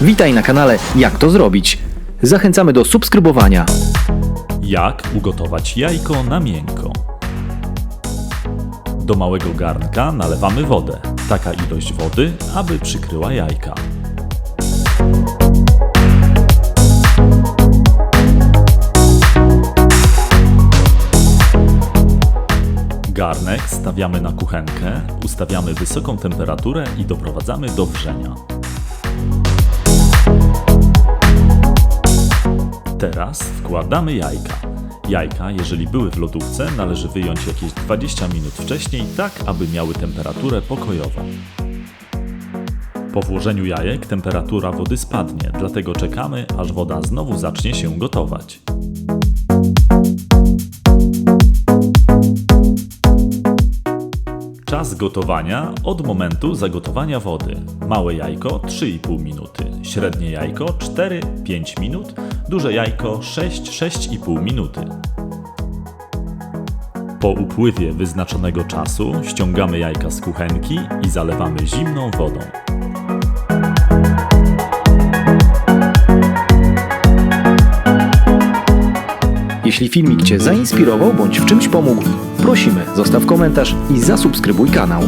Witaj na kanale Jak to zrobić. Zachęcamy do subskrybowania. Jak ugotować jajko na miękko? Do małego garnka nalewamy wodę. Taka ilość wody, aby przykryła jajka. Garnek stawiamy na kuchenkę, ustawiamy wysoką temperaturę i doprowadzamy do wrzenia. Teraz wkładamy jajka. Jajka, jeżeli były w lodówce, należy wyjąć jakieś 20 minut wcześniej, tak aby miały temperaturę pokojową. Po włożeniu jajek temperatura wody spadnie, dlatego czekamy, aż woda znowu zacznie się gotować. Czas gotowania od momentu zagotowania wody. Małe jajko 3,5 minuty, średnie jajko 4-5 minut, duże jajko 6-6,5 minuty. Po upływie wyznaczonego czasu ściągamy jajka z kuchenki i zalewamy zimną wodą. Jeśli filmik Cię zainspirował bądź w czymś pomógł, prosimy zostaw komentarz i zasubskrybuj kanał.